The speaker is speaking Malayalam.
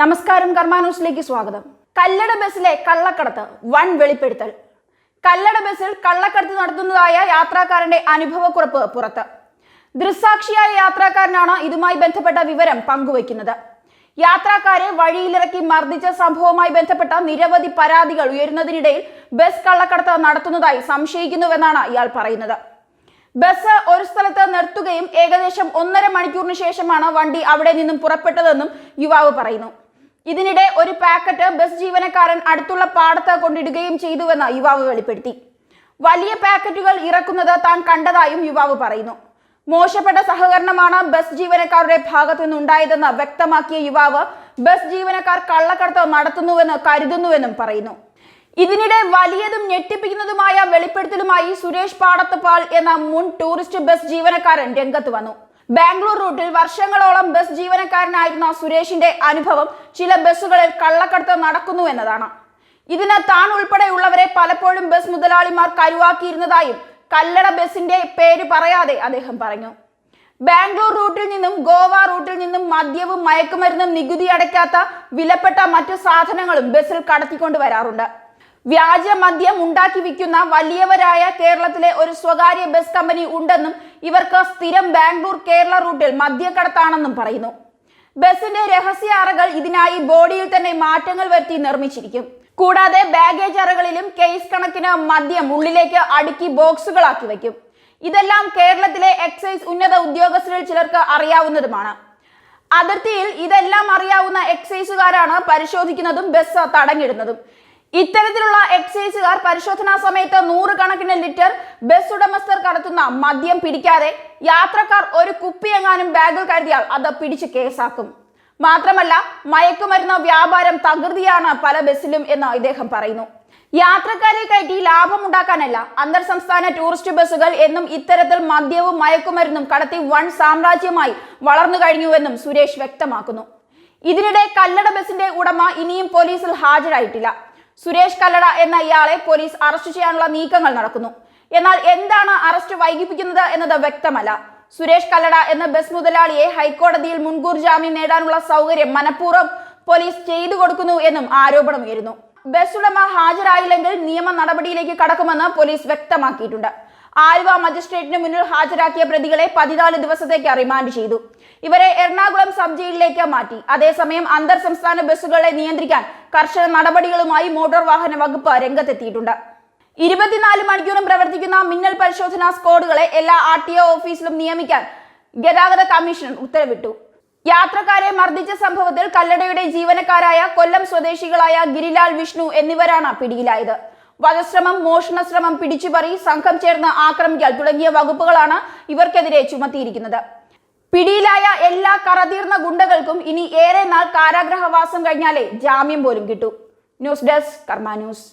നമസ്കാരം കർമാനൂസിലേക്ക് സ്വാഗതം. കല്ലട ബസ്സിലെ കള്ളക്കടത്ത് വൺ വെളിപ്പെടുത്തൽ. കല്ലട ബസ്സിൽ കള്ളക്കടത്ത് നടത്തുന്നതായ യാത്രക്കാരന്റെ അനുഭവക്കുറിപ്പ് പുറത്ത്. ദൃസാക്ഷിയായ യാത്രക്കാരനാണ് ഇതുമായി ബന്ധപ്പെട്ട വിവരം പങ്കുവയ്ക്കുന്നത്. യാത്രക്കാരെ വഴിയിലിറക്കി മർദ്ദിച്ച സംഭവവുമായി ബന്ധപ്പെട്ട നിരവധി പരാതികൾ ഉയരുന്നതിനിടയിൽ ബസ് കള്ളക്കടത്ത് നടത്തുന്നതായി സംശയിക്കുന്നുവെന്നാണ് ഇയാൾ പറയുന്നത്. ബസ് ഒരു സ്ഥലത്ത് നിർത്തുകയും ഏകദേശം ഒന്നര മണിക്കൂറിന് ശേഷമാണ് വണ്ടി അവിടെ നിന്നും പുറപ്പെട്ടതെന്നും യുവാവ് പറയുന്നു. ഇതിനിടെ ഒരു പാക്കറ്റ് ബസ് ജീവനക്കാരൻ അടുത്തുള്ള പാടത്ത് കൊണ്ടിടുകയും ചെയ്തുവെന്ന് യുവാവ് വെളിപ്പെടുത്തി. വലിയ പാക്കറ്റുകൾ ഇറക്കുന്നത് താൻ കണ്ടതായും യുവാവ് പറയുന്നു. മോശപ്പെട്ട സഹകരണമാണ് ബസ് ജീവനക്കാരുടെ ഭാഗത്തു നിന്നുണ്ടായതെന്ന് വ്യക്തമാക്കിയ യുവാവ് ബസ് ജീവനക്കാർ കള്ളക്കടത്ത് നടത്തുന്നുവെന്ന് കരുതുന്നുവെന്നും പറയുന്നു. ഇതിനിടെ വലിയതും ഞെട്ടിപ്പിക്കുന്നതുമായ വെളിപ്പെടുത്തലുമായി സുരേഷ് പാടത്തുപാൽ എന്ന മുൻ ടൂറിസ്റ്റ് ബസ് ജീവനക്കാരൻ രംഗത്ത് വന്നു. ബാംഗ്ലൂർ റൂട്ടിൽ വർഷങ്ങളോളം ബസ് ജീവനക്കാരനായിരുന്ന സുരേഷിന്റെ അനുഭവം ചില ബസ്സുകളിൽ കള്ളക്കടത്ത് നടക്കുന്നു എന്നതാണ്. ഇതിന് താൻ ഉൾപ്പെടെയുള്ളവരെ പലപ്പോഴും ബസ് മുതലാളിമാർ കരുവാക്കിയിരുന്നതായും കല്ലട ബസിന്റെ പേര് പറയാതെ അദ്ദേഹം പറഞ്ഞു. ബാംഗ്ലൂർ റൂട്ടിൽ നിന്നും ഗോവ റൂട്ടിൽ നിന്നും മദ്യവും മയക്കുമരുന്നും നികുതി അടയ്ക്കാത്ത വിലപ്പെട്ട മറ്റു സാധനങ്ങളും ബസ്സിൽ കടത്തിക്കൊണ്ട് വരാറുണ്ട് വ്യാജ മദ്യം ഉണ്ടാക്കി വിൽക്കുന്ന വലിയവരായ കേരളത്തിലെ ഒരു സ്വകാര്യ ബസ് കമ്പനി ഉണ്ടെന്നും ഇവർക്ക് സ്ഥിരം ബാംഗ്ലൂർ കേരള റൂട്ടിൽ മദ്യക്കടത്താണെന്നും പറയുന്നു. ബസിന്റെ രഹസ്യ അറകൾ ഇതിനായി ബോഡിയിൽ തന്നെ മാറ്റങ്ങൾ വരുത്തി നിർമ്മിച്ചിരിക്കും. കൂടാതെ ബാഗേജ് അറകളിലും കേസ് കണക്കിന് മദ്യം ഉള്ളിലേക്ക് അടുക്കി ബോക്സുകളാക്കി വയ്ക്കും. ഇതെല്ലാം കേരളത്തിലെ എക്സൈസ് ഉന്നത ഉദ്യോഗസ്ഥരിൽ ചിലർക്ക് അറിയാവുന്നതുമാണ്. അതിർത്തിയിൽ ഇതെല്ലാം അറിയാവുന്ന എക്സൈസുകാരാണ് പരിശോധിക്കുന്നതും ബസ് തടഞ്ഞിടുന്നതും. ഇത്തരത്തിലുള്ള എക്സൈസുകാർ പരിശോധനാ സമയത്ത് നൂറുകണക്കിന് ലിറ്റർ ബസ് ഉടമസ്ഥർ കടത്തുന്ന മദ്യം പിടിക്കാതെ യാത്രക്കാർ ഒരു കുപ്പി എങ്ങാനും ബാഗിൽ കരുതിയാൽ അത് പിടിച്ച് കേസാക്കും. മാത്രമല്ല മയക്കുമരുന്ന് വ്യാപാരം തകൃതിയാണ് പല ബസ്സിലും എന്ന് ഇദ്ദേഹം പറയുന്നു. യാത്രക്കാരെ കയറ്റി ലാഭമുണ്ടാക്കാനല്ല അന്തർ സംസ്ഥാന ടൂറിസ്റ്റ് ബസ്സുകൾ എന്നും ഇത്തരത്തിൽ മദ്യവും മയക്കുമരുന്നും കടത്തി വൺ സാമ്രാജ്യമായി വളർന്നു കഴിഞ്ഞുവെന്നും സുരേഷ് വ്യക്തമാക്കുന്നു. ഇതിനിടെ കല്ലട ബസിന്റെ ഉടമ ഇനിയും പോലീസിൽ ഹാജരായിട്ടില്ല. സുരേഷ് കല്ലട എന്ന ഇയാളെ പോലീസ് അറസ്റ്റ് ചെയ്യാനുള്ള നീക്കങ്ങൾ നടക്കുന്നു. എന്നാൽ എന്താണ് അറസ്റ്റ് വൈകിപ്പിക്കുന്നത് എന്നത് വ്യക്തമല്ല. സുരേഷ് കല്ലട എന്ന ബസ് മുതലാളിയെ ഹൈക്കോടതിയിൽ മുൻകൂർ ജാമ്യം നേടാനുള്ള സൗകര്യം മനഃപൂർവം പോലീസ് ചെയ്തു കൊടുക്കുന്നു എന്നും ആരോപണമുയരുന്നു. ബസ് ഉടമ ഹാജരായില്ലെങ്കിൽ നിയമ നടപടിയിലേക്ക് കടക്കുമെന്ന് പോലീസ് വ്യക്തമാക്കിയിട്ടുണ്ട്. ആലുവ മജിസ്ട്രേറ്റിന് മുന്നിൽ ഹാജരാക്കിയ പ്രതികളെ പതിനാല് ദിവസത്തേക്ക് റിമാൻഡ് ചെയ്തു. ഇവരെ എറണാകുളം സബ് ജയിലിലേക്ക് മാറ്റി. അതേസമയം അന്തർ സംസ്ഥാന ബസ്സുകളെ നിയന്ത്രിക്കാൻ കർശന നടപടികളുമായി മോട്ടോർ വാഹന വകുപ്പ് രംഗത്തെത്തിയിട്ടുണ്ട്. ഇരുപത്തിനാല് മണിക്കൂറും പ്രവർത്തിക്കുന്ന മിന്നൽ പരിശോധനാ സ്ക്വാഡുകളെ എല്ലാ ആർ ടി ഒ ഓഫീസിലും നിയമിക്കാൻ ഗതാഗത കമ്മീഷൻ ഉത്തരവിട്ടു. യാത്രക്കാരെ മർദ്ദിച്ച സംഭവത്തിൽ കല്ലടയുടെ ജീവനക്കാരായ കൊല്ലം സ്വദേശികളായ ഗിരിലാൽ വിഷ്ണു എന്നിവരാണ് പിടിയിലായത്. വധശ്രമം മോഷണശ്രമം പിടിച്ചുപറി സംഘം ചേർന്ന് ആക്രമിക്കൽ തുടങ്ങിയ വകുപ്പുകളാണ് ഇവർക്കെതിരെ ചുമത്തിയിരിക്കുന്നത്. പിടിയിലായ എല്ലാ കറതീർന്ന ഗുണ്ടകൾക്കും ഇനി ഏറെ നാൾ കാരാഗ്രഹവാസം കഴിഞ്ഞാലേ ജാമ്യം പോലും കിട്ടൂ. News desk Karma news.